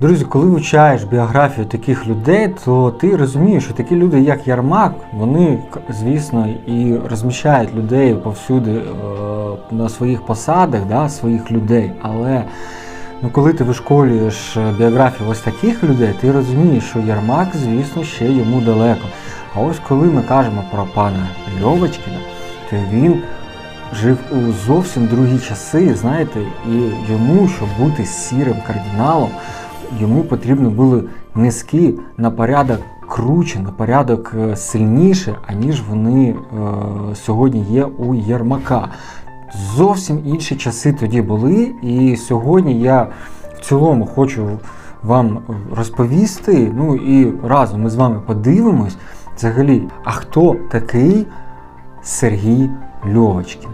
Друзі, коли вивчаєш біографію таких людей, то ти розумієш, що такі люди, як Ярмак, вони, звісно, і розміщають людей повсюди е, на своїх посадах, да, своїх людей. Але ну, коли ти вишколюєш е, біографію ось таких людей, ти розумієш, що Ярмак, звісно, ще йому далеко. А ось коли ми кажемо про пана Льовочкіна, то він жив у зовсім другі часи, знаєте, і йому, щоб бути сірим кардиналом, йому потрібно були низки на порядок круче, на порядок е, сильніше, аніж вони е, сьогодні є у Єрмака. Зовсім інші часи тоді були, і сьогодні я в цілому хочу вам розповісти. Ну і разом ми з вами подивимось взагалі, а хто такий Сергій Льовочкін.